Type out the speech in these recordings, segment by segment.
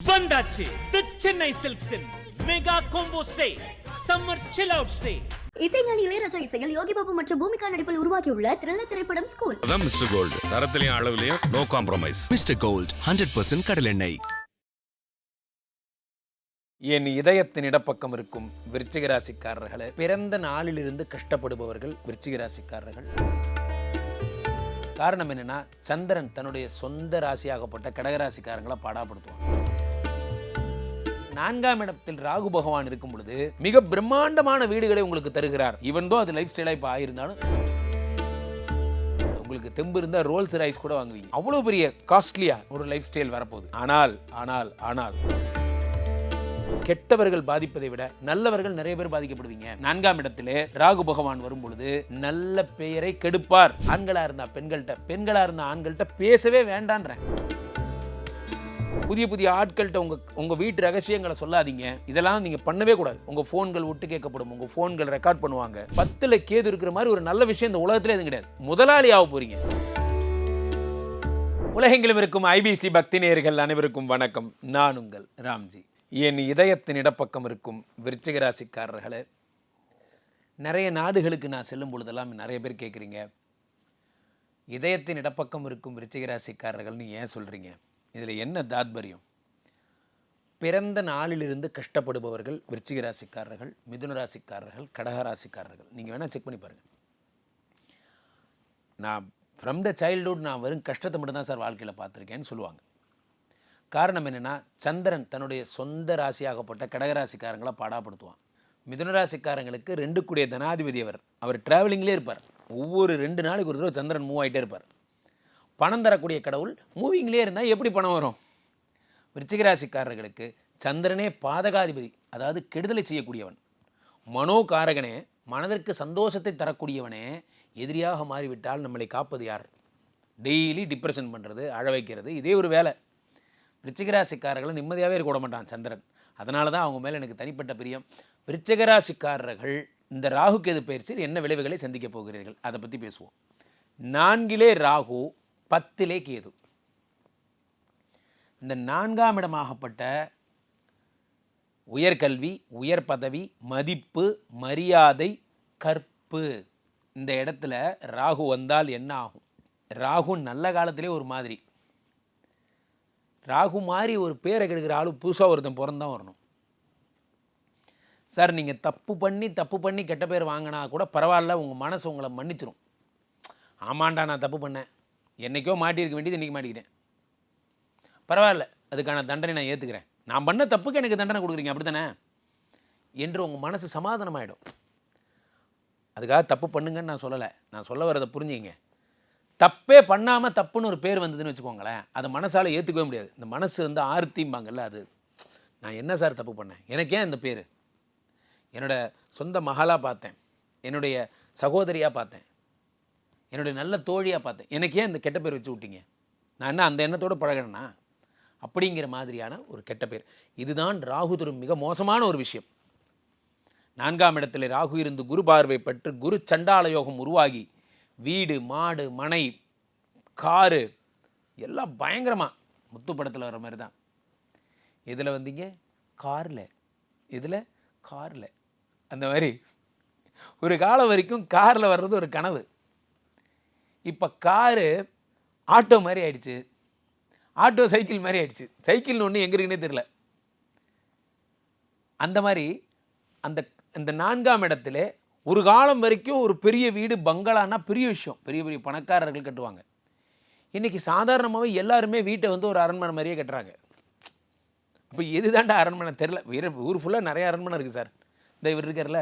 வந்தாச்சு. The Chennai சில்க்ஸின் mega combo sale summer chill out sale இசைஞானி இளையராஜா இசையில் யோகி பாபு மற்றும் பூமிகா நடிப்பில் உருவாகியுள்ள த்ரில்லர் திரைப்படம் ஸ்கூல் அதான் மிஸ்டர் கோல்டு தரத்திலையும் அளவுலையும் no compromise Mister Gold hundred percent கடலெண்ணெய் என் இதயத்தின் இடப்பக்கம் இருக்கும் விருச்சிக ராசிக்காரர்களே பிறந்த நாளிலிருந்து கஷ்டப்படுபவர்கள் விருச்சிக ராசிக்காரர்கள் காரணம் என்னன்னா சந்திரன் தன்னுடைய சொந்த ராசியாகப்பட்ட கடகராசிக்காரங்களை பாடாப்படுத்துவாங்க நான்காம் இடத்தில் ராகு பகவான் இருக்கும் பொழுது மிக பிரம்மாண்டமான வீடுகளை உங்களுக்கு தருகிறார். இவன் அது லைஃப் ஸ்டைலாக இப்போ ஆயிருந்தாலும் உங்களுக்கு தெம்பு இருந்தால் ரோல்ஸ் ரைஸ் கூட வாங்குவீங்க. அவ்வளோ பெரிய காஸ்ட்லியா ஒரு லைஃப் ஸ்டைல் வரப்போகுது. ஆனால் ஆனால் ஆனால் கெட்டவர்கள் பாதிப்பதை விட நல்லவர்கள் நிறைய பேர் பாதிக்கப்படுவீங்க. நான்காம் இடத்திலே ராகு பகவான் வரும் பொழுது நல்ல பெயரை கெடுப்பார். ஆண்களா இருந்தா பெண்கள்கிட்ட பெண்களா இருந்தா ஆண்கள்கிட்ட பேசவே வேண்டான்றேன் புதிய புதிய ஆட்கள்கிட்ட உங்கள் உங்க வீட்டு ரகசியங்களை சொல்லாதீங்க. இதெல்லாம் நீங்க பண்ணவே கூடாது. உங்க ஃபோன்கள் ஒட்டு கேட்கப்படும். உங்க போன்கள் ரெக்கார்ட் பண்ணுவாங்க. பத்துல கேது இருக்கிற மாதிரி ஒரு நல்ல விஷயம் இந்த உலகத்துல எதுவும் கிடையாது. முதலாளி ஆக போறீங்க. உலகெங்கிலும் இருக்கும் ஐபிசி பக்தி நேயர்கள் அனைவருக்கும் வணக்கம். நான் உங்கள் ராம்ஜி. என் இதயத்தின் இடப்பக்கம் இருக்கும் விருச்சிகராசிக்காரர்களே நிறைய நாடுகளுக்கு நான் செல்லும் பொழுதெல்லாம் நிறைய பேர் கேட்குறீங்க. இதயத்தின் இடப்பக்கம் இருக்கும் விருச்சிகராசிக்காரர்கள்னு ஏன் சொல்கிறீங்க இதில் என்ன தாத்பரியம்? பிறந்த நாளிலிருந்து கஷ்டப்படுபவர்கள் விருச்சிக ராசிக்காரர்கள் மிதுன ராசிக்காரர்கள் கடக ராசிக்காரர்கள். நீங்கள் வேணால் செக் பண்ணி பாருங்கள் நான் ஃப்ரம் த சைல்டுஹுட் நான் வெறும் கஷ்டத்தை மட்டும்தான் சார் வாழ்க்கையில் பார்த்துருக்கேன்னு சொல்லுவாங்க. காரணம் என்னென்னா சந்திரன் தன்னுடைய சொந்த ராசியாகப்பட்ட கடகராசிக்காரங்களை பாடாப்படுத்துவான். மிதுன ராசிக்காரங்களுக்கு ரெண்டு கூடிய தனாதிபதி அவர். அவர் ட்ராவலிங்லேயே இருப்பார். ஒவ்வொரு ரெண்டு நாளைக்கு ஒரு தடவை சந்திரன் மூவ் ஆகிட்டே இருப்பார். பணம் தரக்கூடிய கடவுள் மூவிங்லேயே இருந்தால் எப்படி பணம் வரும்? விருச்சிகராசிக்காரர்களுக்கு சந்திரனே பாதகாதிபதி அதாவது கெடுதலை செய்யக்கூடியவன். மனோகாரகனே மனதிற்கு சந்தோஷத்தை தரக்கூடியவனே எதிரியாக மாறிவிட்டால் நம்மளை காப்பது யார்? டெய்லி டிப்ரெஷன் பண்ணுறது அழ வைக்கிறது இதே ஒரு வேலை. விருச்சிகராசிக்காரர்களை நிம்மதியாகவே இருக்க விட மாட்டான் சந்திரன். அதனால தான் அவங்க மேலே எனக்கு தனிப்பட்ட பிரியம். விருச்சிகராசிக்காரர்கள் இந்த ராகு கேது பயிற்சியில் என்ன விளைவுகளை சந்திக்கப் போகிறீர்கள்? அதை பற்றி பேசுவோம். நான்கிலே ராகு பத்திலே கேது. இந்த நான்காம் இடமாகப்பட்ட உயர்கல்வி உயர் பதவி மதிப்பு மரியாதை கற்பு. இந்த இடத்துல ராகு வந்தால் என்ன ஆகும்? ராகு நல்ல காலத்திலே ஒரு மாதிரி. ராகு மாதிரி ஒரு பேரை கெடுக்கிற ஆளு புதுசாக ஒருத்தன் பிறந்தான் வரணும். சார் நீங்கள் தப்பு பண்ணி தப்பு பண்ணி கெட்ட பேர் வாங்கினா கூட பரவாயில்ல உங்கள் மனசு உங்களை மன்னிச்சிரும். ஆமாண்டா நான் தப்பு பண்ணேன். என்னைக்கோ மாட்டியிருக்க வேண்டியது இன்றைக்கி மாட்டிக்கிட்டேன். பரவாயில்ல அதுக்கான தண்டனை நான் ஏற்றுக்கிறேன் நான் பண்ண தப்புக்கு எனக்கு தண்டனை கொடுக்குறீங்க அப்படி தானே என்று உங்கள் மனசு சமாதானமாயிடும். அதுக்காக தப்பு பண்ணுங்கன்னு நான் சொல்லலை. நான் சொல்ல வரதை புரிஞ்சுங்க. தப்பே பண்ணாமல் தப்புன்னு ஒரு பேர் வந்ததுன்னு வச்சுக்கோங்களேன் அதை மனசால் ஏற்றுக்கவே முடியாது. இந்த மனசு வந்து ஆர்த்திம்பாங்கல்ல அது. நான் என்ன சார் தப்பு பண்ணேன்? எனக்கு ஏன் இந்த பேர்? என்னோடய சொந்த மகளாக பார்த்தேன். என்னுடைய சகோதரியாக பார்த்தேன். என்னுடைய நல்ல தோழியாக பார்த்தேன். எனக்கு ஏன் இந்த கெட்ட பேர் வச்சு விட்டீங்க? நான் என்ன அந்த எண்ணத்தோடு பழகிறேன்னா அப்படிங்கிற மாதிரியான ஒரு கெட்ட பேர். இதுதான் ராகு தரும் மிக மோசமான ஒரு விஷயம். நான்காம் இடத்துல ராகு இருந்து குரு பார்வை பெற்று குரு சண்டால யோகம் உருவாகி வீடு மாடு மனை காரு எல்லாம் பயங்கரமாக முத்து படத்தில் வர மாதிரி தான் இதில் வந்தீங்க? காரில். இதில் காரில். அந்த மாதிரி. ஒரு காலம் வரைக்கும் காரில் வர்றது ஒரு கனவு. இப்போ காரு ஆட்டோ மாதிரி ஆயிடுச்சு. ஆட்டோ சைக்கிள் மாதிரி ஆயிடுச்சு. சைக்கிள்னு ஒன்று எங்கே இருக்குன்னே தெரில அந்த மாதிரி அந்த இந்த நான்காம் இடத்துல ஒரு காலம் வரைக்கும் ஒரு பெரிய வீடு பங்களான்னா பெரிய விஷயம். பெரிய பெரிய பணக்காரர்கள் கட்டுவாங்க. இன்றைக்கி சாதாரணமாகவே எல்லாருமே வீட்டை வந்து ஒரு அரண்மனை மாதிரியே கட்டுறாங்க. இப்போ எதுதாண்டா அரண்மனை? தெரில ஊர் ஃபுல்லாக நிறைய அரண்மனை இருக்குது சார். இந்த இவர் இருக்கார்ல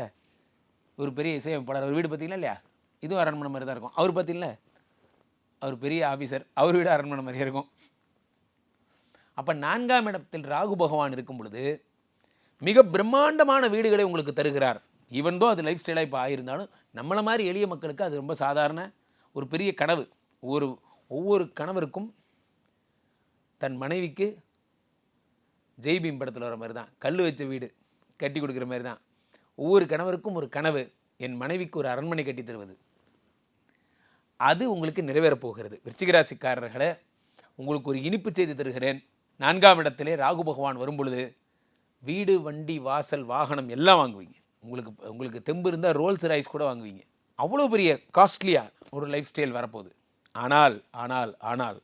ஒரு பெரிய இசையமைப்பாளர். அவர் வீடு பார்த்தீங்களா இல்லையா? இதுவும் அரண்மனை மாதிரி தான் இருக்கும். அவர் பார்த்தீங்களா? அவர் பெரிய ஆஃபீஸர் அவர் வீடு அரண்மனை மாதிரியே இருக்கும். அப்போ நான்காம் இடத்தில் ராகு பகவான் இருக்கும் பொழுது மிக பிரம்மாண்டமான வீடுகளை உங்களுக்கு தருகிறார். ஈவன் தோ அது லைஃப் ஸ்டைலாக இப்போ ஆகியிருந்தாலும் நம்மளை மாதிரி எளிய மக்களுக்கு அது ரொம்ப சாதாரண ஒரு பெரிய கனவு. ஒரு ஒவ்வொரு கணவருக்கும் தன் மனைவிக்கு ஜெய்பீம் படத்தில் வர மாதிரி தான். கல் வச்ச வீடு கட்டி கொடுக்குற மாதிரி தான். ஒவ்வொரு கணவருக்கும் ஒரு கனவு. என் மனைவிக்கு ஒரு அரண்மனை கட்டி தருவது. அது உங்களுக்கு நிறைவேறப் போகிறது. விருச்சிகராசிக்காரர்களே உங்களுக்கு ஒரு இனிப்பு செய்தி தருகிறேன். நான்காம் இடத்திலே ராகு பகவான் வரும்பொழுது வீடு வண்டி வாசல் வாகனம் எல்லாம் வாங்குவீங்க. உங்களுக்கு உங்களுக்கு தெம்பு இருந்தால் ரோல்ஸ் ரைஸ் கூட வாங்குவீங்க. அவ்வளோ பெரிய காஸ்ட்லியாக ஒரு லைஃப் ஸ்டைல் வரப்போகுது. ஆனால் ஆனால் ஆனால்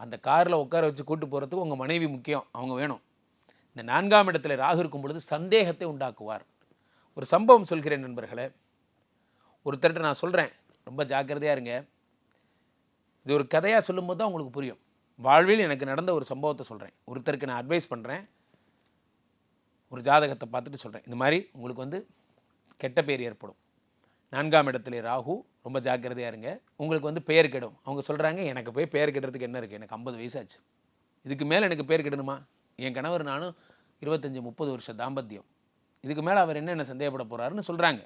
அந்த காரில் உட்கார வச்சு கூட்டு போகிறதுக்கு உங்கள் மனைவி முக்கியம். அவங்க வேணும். இந்த நான்காம் இடத்துல ராகு இருக்கும் பொழுது சந்தேகத்தை உண்டாக்குவார். ஒரு சம்பவம் சொல்கிறேன் நண்பர்களே. ஒருத்தர்கிட்ட நான் சொல்கிறேன் ரொம்ப ஜாக்கிரதையாக இருங்க. இது ஒரு கதையாக சொல்லும்போது தான் உங்களுக்கு புரியும். வாழ்வில் எனக்கு நடந்த ஒரு சம்பவத்தை சொல்கிறேன் ஒருத்தருக்கு நான் அட்வைஸ் பண்ணுறேன் ஒரு ஜாதகத்தை பார்த்துட்டு சொல்கிறேன் இந்த மாதிரி உங்களுக்கு வந்து கெட்ட பேர் ஏற்படும். நான்காம் இடத்துல ராகு ரொம்ப ஜாக்கிரதையாக இருங்க. உங்களுக்கு வந்து பெயர் கெடும். அவங்க சொல்கிறாங்க எனக்கு போய் பெயர் கெடுறதுக்கு என்ன இருக்குது எனக்கு ஐம்பது வயசாச்சு. இதுக்கு மேலே எனக்கு பேர் கெடணுமா? என் கணவர் நானும் இருபத்தஞ்சி முப்பது வருஷம் தாம்பத்தியம். இதுக்கு மேலே அவர் என்ன என்ன சந்தேகப்பட போகிறாருன்னு சொல்கிறாங்க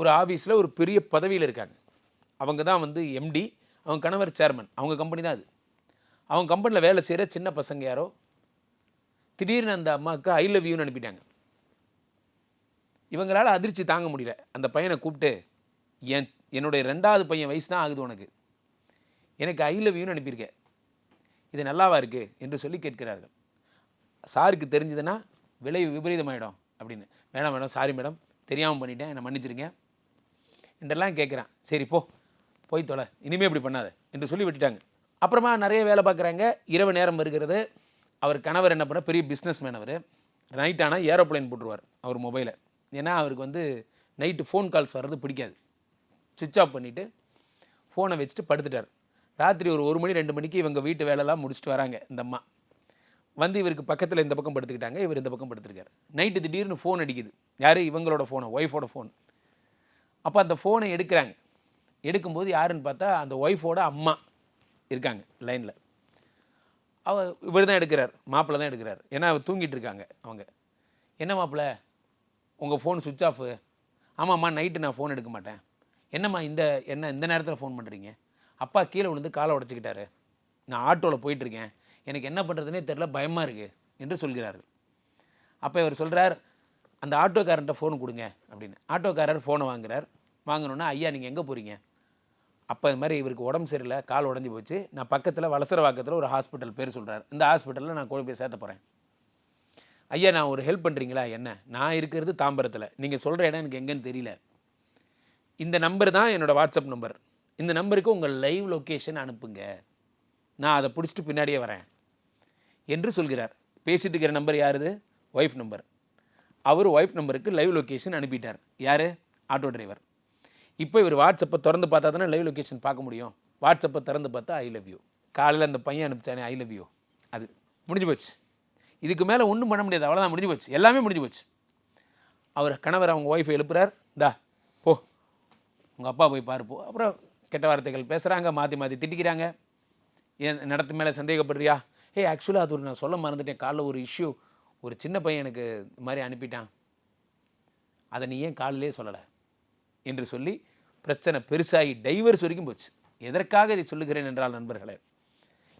ஒரு ஆஃபீஸில் ஒரு பெரிய பதவியில் இருக்காங்க. அவங்க தான் வந்து எம்டி அவங்க கணவர் சேர்மன் அவங்க கம்பெனி தான் அது. அவங்க கம்பெனியில் வேலை செய்கிற சின்ன பசங்க யாரோ? திடீர்னு அந்த அம்மாவுக்கு ஐ லவ் யூன்னு அனுப்பிட்டாங்க. இவங்களால அதிர்ச்சி தாங்க முடியல. அந்த பையனை கூப்பிட்டு என் என்னுடைய ரெண்டாவது பையன் வயசு தான் ஆகுது உனக்கு. எனக்கு ஐ லவ் யூன்னு அனுப்பியிருக்க. இது நல்லாவா இருக்குது என்று சொல்லி கேட்கிறார்கள். சாருக்கு தெரிஞ்சதுன்னா விளைவு விபரீதமாயிடும் அப்படின்னு. மேடம் மேடம் சாரி மேடம் தெரியாமல் பண்ணிட்டேன். என்னை மன்னிச்சிருங்க. என்றெல்லாம் கேட்குறான். சரி போ போய் தொலை இனிமே இப்படி பண்ணாத என்று சொல்லி விட்டுட்டாங்க. அப்புறமா நிறைய வேலை பார்க்குறாங்க. இரவு நேரம் வருகிறது. அவர் கணவர் என்ன பண்ண பெரிய பிஸ்னஸ் மேன் அவர். நைட் ஆனால் ஏரோப்ளேன் போட்டுருவார் அவர் மொபைலை ஏன்னா அவருக்கு வந்து நைட்டு ஃபோன் கால்ஸ் வர்றது பிடிக்காது. சுவிட்ச் ஆஃப் பண்ணிவிட்டு ஃபோனை வச்சுட்டு படுத்துட்டார். ராத்திரி ஒரு ஒரு மணி ரெண்டு மணிக்கு இவங்க வீட்டு வேலைலாம் முடிச்சுட்டு வராங்க இந்த அம்மா. வந்து இவருக்கு பக்கத்தில் இந்த பக்கம் படுத்துக்கிட்டாங்க இவர் இந்த பக்கம் படுத்துருக்காரு. நைட்டு திடீர்னு ஃபோன் அடிக்குது. யார்? இவங்களோட ஃபோனை ஒய்ஃபோட ஃபோன் அப்போ அந்த ஃபோனை எடுக்கிறாங்க. எடுக்கும்போது யாருன்னு பார்த்தா அந்த ஒய்ஃபோட அம்மா இருக்காங்க லைனில் அவ இவர் தான் எடுக்கிறார் மாப்பிள்ளை தான் எடுக்கிறார். ஏன்னா அவர் தூங்கிட்டு இருக்காங்க அவங்க. என்ன மாப்பிள்ளை? உங்கள் ஃபோன் சுவிட்ச் ஆஃபு ஆமாம்மா நைட்டு நான் ஃபோன் எடுக்க மாட்டேன். என்னம்மா இந்த என்ன இந்த நேரத்தில் ஃபோன் பண்ணுறீங்க அப்பா கீழே விழுந்து காலை உடச்சிக்கிட்டாரு. நான் ஆட்டோவில் போயிட்டுருக்கேன் எனக்கு என்ன பண்ணுறதுனே தெரில பயமாக இருக்குது என்று சொல்கிறார்கள். அப்போ இவர் சொல்கிறார் அந்த ஆட்டோக்காரன்ட்ட ஃபோன் கொடுங்க அப்படின்னு. ஆட்டோக்காரர் ஃபோனை வாங்குறார். வாங்கினோன்னா ஐயா நீங்கள் எங்கே போகிறீங்க அப்போ இது மாதிரி இவருக்கு உடம்பு சரியில்லை கால் உடஞ்சி போச்சு. நான் பக்கத்தில் வளசரவாக்கத்தில் ஒரு ஹாஸ்பிட்டல் பேர் சொல்கிறார் இந்த ஹாஸ்பிட்டலில் நான் கொண்டு போய் சேர்த்த போகிறேன் ஐயா நான் ஒரு ஹெல்ப் பண்ணுறீங்களா என்ன? நான் இருக்கிறது தாம்பரத்தில். நீங்கள் சொல்கிற இடம் எனக்கு எங்கேன்னு தெரியல. இந்த நம்பர் தான் என்னோடய வாட்ஸ்அப் நம்பர் இந்த நம்பருக்கு உங்கள் லைவ் லொக்கேஷன் அனுப்புங்க. நான் அதை பிடிச்சிட்டு பின்னாடியே வரேன். என்று சொல்கிறார். பேசிட்டு இருக்கிற நம்பர் யாருது ஒய்ஃப் நம்பர் அவர் ஒய்ஃப் நம்பருக்கு லைவ் லொக்கேஷன் அனுப்பிட்டார். யார்? ஆட்டோ டிரைவர் இப்போ இவர் வாட்ஸ்அப்பை திறந்து பார்த்தா தானே லைவ் லொக்கேஷன் பார்க்க முடியும். வாட்ஸ்அப்பை திறந்து பார்த்தா ஐ லவ் யூ காலையில் அந்த பையன் அனுப்பிச்சானே ஐ லவ் யூ அது முடிஞ்சு போச்சு. இதுக்கு மேலே ஒன்றும் பண்ண முடியாது. அவ்வளோதான் முடிஞ்சு போச்சு. எல்லாமே முடிஞ்சு போச்சு. அவர் கணவர் அவங்க ஒய்ஃபை எழுப்புறார். தா போ. உங்கள் அப்பா போய் பாரு போ. அப்புறம் கெட்ட வார்த்தைகள் பேசுகிறாங்க மாற்றி மாற்றி திட்டிக்கிறாங்க. ஏன் நடத்து மேலே சந்தேகப்படுறியா? ஏய் ஆக்சுவலாக அது ஒரு நான் சொல்ல மறந்துட்டேன். காலைல ஒரு இஷ்யூ ஒரு சின்ன பையன் எனக்கு இது மாதிரி அனுப்பிட்டான். அதை நீ ஏன் காலிலே சொல்லலை? என்று சொல்லி பிரச்சனை பெருசாகி டைவர்ஸ் வரைக்கும் போச்சு. எதற்காக இதை சொல்லுகிறேன் என்றால் நண்பர்களே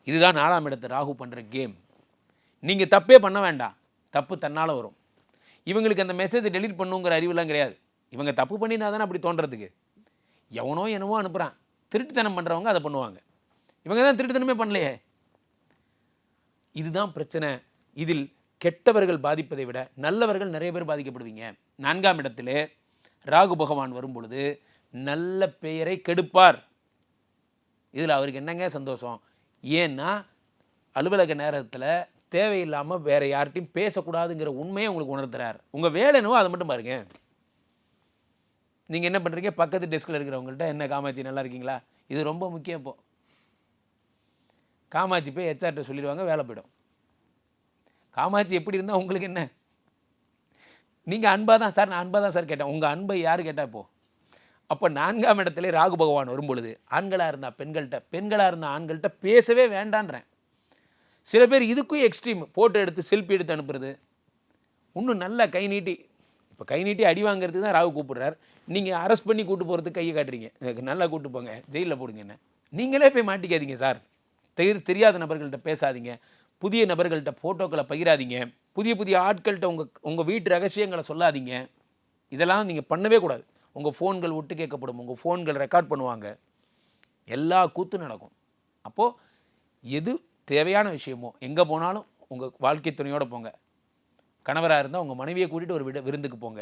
இதுதான் நாலாம் இடத்து ராகு பண்ணுற கேம் நீங்கள் தப்பே பண்ண வேண்டாம். தப்பு தன்னால் வரும். இவங்களுக்கு அந்த மெசேஜை டெலிட் பண்ணுங்கிற அறிவுலாம் கிடையாது. இவங்க தப்பு பண்ணியிருந்தா தானே அப்படி தோன்றதுக்கு? எவனோ என்னவோ அனுப்புகிறான் திருட்டுத்தனம் பண்ணுறவங்க அதை பண்ணுவாங்க. இவங்க தான் திருட்டுத்தனமே பண்ணலையே. இதுதான் பிரச்சனை. இதில் கெட்டவர்கள் பாதிப்பதை விட நல்லவர்கள் நிறைய பேர் பாதிக்கப்படுவீங்க. நான்காம் இடத்துல ராகு பகவான் வரும் பொழுது நல்ல பெயரை கெடுப்பார். இதில் அவருக்கு என்னங்க சந்தோஷம்? ஏன்னா அலுவலக நேரத்தில் தேவையில்லாமல் வேறு யார்கிட்டையும் பேசக்கூடாதுங்கிற உண்மையை உங்களுக்கு உணர்த்துறார். உங்கள் வேலை என்னவோ அதை மட்டும் பாருங்க. நீங்கள் என்ன பண்ணுறீங்க பக்கத்து டெஸ்கில் இருக்கிறவங்கள்ட்ட என்ன காமாட்சி நல்லா இருக்கீங்களா? இது ரொம்ப முக்கியம் இப்போ. காமாட்சி போய் ஹெச்ஆர்ட்ட சொல்லிடுவாங்க வேலை போயிடும். காமாட்சி எப்படி இருந்தால் உங்களுக்கு என்ன? நீங்கள் அன்பாக தான் சார் நான் அன்பாக தான் சார் கேட்டேன். உங்கள் அன்பை யார் கேட்டால் இப்போது அப்போ நான்காம் இடத்துல ராகு பகவான் வரும்பொழுது ஆண்களாக இருந்தால் பெண்கள்கிட்ட பெண்களாக இருந்தால் ஆண்கள்கிட்ட பேசவே வேண்டான்றேன். சில பேர் இதுக்கும் எக்ஸ்ட்ரீம் ஃபோட்டோ எடுத்து செல்ஃபி எடுத்து அனுப்புறது. இன்னும் நல்லா கை நீட்டி இப்போ கை நீட்டி அடி வாங்குறதுக்கு தான் ராகு கூப்பிடுறார். நீங்கள் அரெஸ்ட் பண்ணி கூட்டு போகிறதுக்கு கையை காட்டுறீங்க. எனக்கு நல்லா கூட்டு போங்க. ஜெயிலில் போடுங்க என்ன? நீங்களே போய் மாட்டிக்காதீங்க சார். தெரி தெரியாத நபர்கள்ட்ட பேசாதீங்க. புதிய நபர்கள்ட்ட ஃபோட்டோக்களை பகிராதீங்க. புதிய புதிய ஆட்கள்கிட்ட உங்கள் உங்கள் வீட்டு ரகசியங்களை சொல்லாதீங்க. இதெல்லாம் நீங்கள் பண்ணவே கூடாது. உங்கள் ஃபோன்கள் ஒட்டு கேட்கப்படும். உங்கள் ஃபோன்கள் ரெக்கார்ட் பண்ணுவாங்க. எல்லா கூத்தும் நடக்கும். அப்போது எது தேவையான விஷயமோ எங்கே போனாலும் உங்கள் வாழ்க்கை துணையோடு போங்க. கணவராக இருந்தால் உங்கள் மனைவியை கூட்டிகிட்டு ஒரு விட விருந்துக்கு போங்க.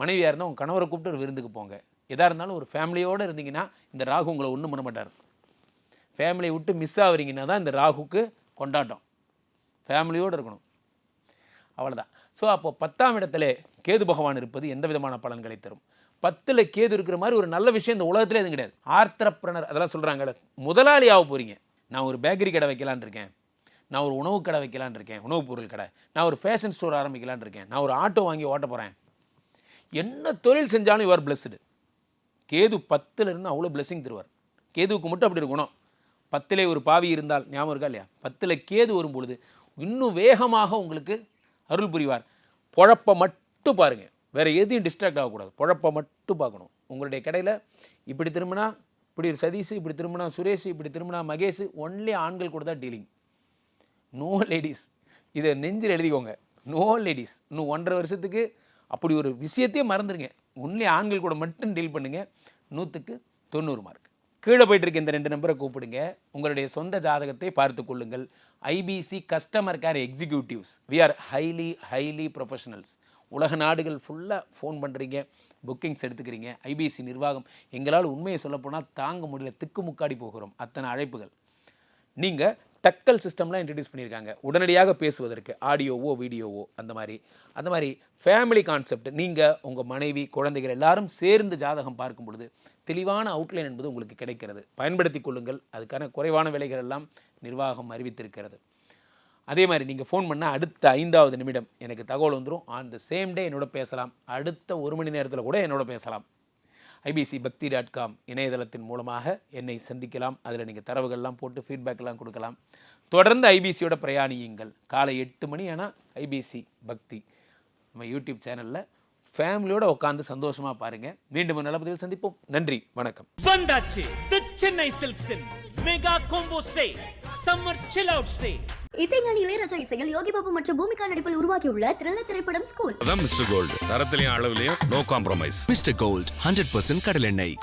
மனைவியாக இருந்தால் உங்கள் கணவரை கூப்பிட்டு ஒரு விருந்துக்கு போங்க. எதாக இருந்தாலும் ஒரு ஃபேமிலியோடு இருந்தீங்கன்னா இந்த ராகு உங்களை ஒன்றும் பண்ண மாட்டார். ஃபேமிலியை விட்டு மிஸ் ஆகுறீங்கன்னா தான் இந்த ராகுக்கு கொண்டாட்டம். ஃபேமிலியோடு இருக்கணும். அவ்வளோதான் ஸோ அப்போ பத்தாம் இடத்துல கேது பகவான் இருப்பது எந்த விதமான பலன்களை தரும்? பத்தில் கேது இருக்கிற மாதிரி ஒரு நல்ல விஷயம் இந்த உலகத்தில் எதுவும் கிடையாது. ஆர்த்தரப்பிரனர் அதெல்லாம் சொல்கிறாங்கல்ல முதலாளி ஆக போகிறீங்க நான் ஒரு பேக்கரி கடை வைக்கலான்னு இருக்கேன். நான் ஒரு உணவு கடை வைக்கலான்னு இருக்கேன். உணவுப் பொருள் கடை. நான் ஒரு ஃபேஷன் ஸ்டோர் ஆரம்பிக்கலான்னு இருக்கேன். நான் ஒரு ஆட்டோ வாங்கி ஓட்ட போகிறேன் என்ன தொழில் செஞ்சாலும் இவர் பிளஸ்டு கேது பத்தில் இருந்து அவ்வளோ blessing தருவார். கேதுவுக்கு மட்டும் அப்படி இருக்கணும். பத்திலே ஒரு பாவி இருந்தால் ஞாபகம் இருக்கா இல்லையா? பத்தில் கேது வரும் பொழுது இன்னும் வேகமாக உங்களுக்கு அருள் புரிவார். பொழப்பை மட்டும் பாருங்கள் வேறு எதையும் டிஸ்ட்ராக்ட் ஆகக்கூடாது. பொழப்பை மட்டும் பார்க்கணும். உங்களுடைய கடையில் இப்படி திரும்பினா இப்படி சதீஷ் இப்படி திரும்பினா சுரேஷ் இப்படி திரும்பினா மகேஷ் ஒன்லி ஆண்கள் கூட தான் டீலிங் நோ லேடிஸ் இதை நெஞ்சில் எழுதிக்கோங்க. நோ லேடிஸ் இன்னும் ஒன்றரை வருஷத்துக்கு அப்படி ஒரு விஷயத்தையே மறந்துடுங்க ஒன்லி ஆண்கள் கூட மட்டும் டீல் பண்ணுங்கள் நூற்றுக்கு தொண்ணூறு மார்க் கீழே போயிட்டு இருக்க இந்த ரெண்டு நம்பரை கூப்பிடுங்க. உங்களுடைய சொந்த ஜாதகத்தை பார்த்து கொள்ளுங்கள். IBC customer care executives we are highly highly professionals உலக நாடுகள் ஃபுல்லாக ஃபோன் பண்ணுறீங்க புக்கிங்ஸ் எடுத்துக்கிறீங்க ஐபிசி நிர்வாகம். எங்களால் உண்மையை சொல்லப்போனால் தாங்க முடியல திக்குமுக்காடி போகிறோம் அத்தனை அழைப்புகள். நீங்கள் டக்கல் சிஸ்டம்லாம் இன்ட்ரடியூஸ் பண்ணியிருக்காங்க. உடனடியாக பேசுவதற்கு ஆடியோவோ வீடியோவோ அந்த மாதிரி. அந்த மாதிரி ஃபேமிலி கான்செப்ட் நீங்கள் உங்கள் மனைவி குழந்தைகள் எல்லாரும் சேர்ந்து ஜாதகம் பார்க்கும் பொழுது தெளிவான அவுட்லைன் என்பது உங்களுக்கு கிடைக்கிறது. பயன்படுத்தி கொள்ளுங்கள். அதுக்கான குறைவான விலைகள் எல்லாம் நிர்வாகம் அறிவித்திருக்கிறது. அதே மாதிரி நீங்கள் ஃபோன் பண்ணால் அடுத்த ஐந்தாவது நிமிடம் எனக்கு தகவல் வந்துடும் ஆன் த சேம் டே என்னோட பேசலாம். அடுத்த ஒரு மணி நேரத்தில் கூட என்னோட பேசலாம். ஐபிசி பக்தி டாட் காம் இணையதளத்தின் மூலமாக என்னை சந்திக்கலாம். அதில் நீங்கள் தரவுகள்லாம் போட்டு ஃபீட்பேக்கெல்லாம் கொடுக்கலாம். தொடர்ந்து ஐபிசியோட பிரயாணியுங்கள். காலை எட்டு மணி ஆனால் ஐபிசி பக்தி நம்ம யூடியூப் சேனலில் ஃபேமிலியோட உட்காந்து சந்தோஷமாக பாருங்கள் மீண்டும் ஒரு நல்ல பதிவில் சந்திப்போம். நன்றி. வணக்கம். வந்தாச்சு. The Chennai சில்க்ஸின் mega combo sale summer chill out sale இசைஞானி இளையராஜா இசையில் யோகி பாபு மற்றும் பூமிகா நடிப்பில் உருவாகியுள்ள த்ரில்லர் திரைப்படம் ஸ்கூல் அதான் மிஸ்டர் கோல்டு தரத்திலையும் அளவுலையும் no compromise Mister Gold hundred percent கடலெண்ணெய்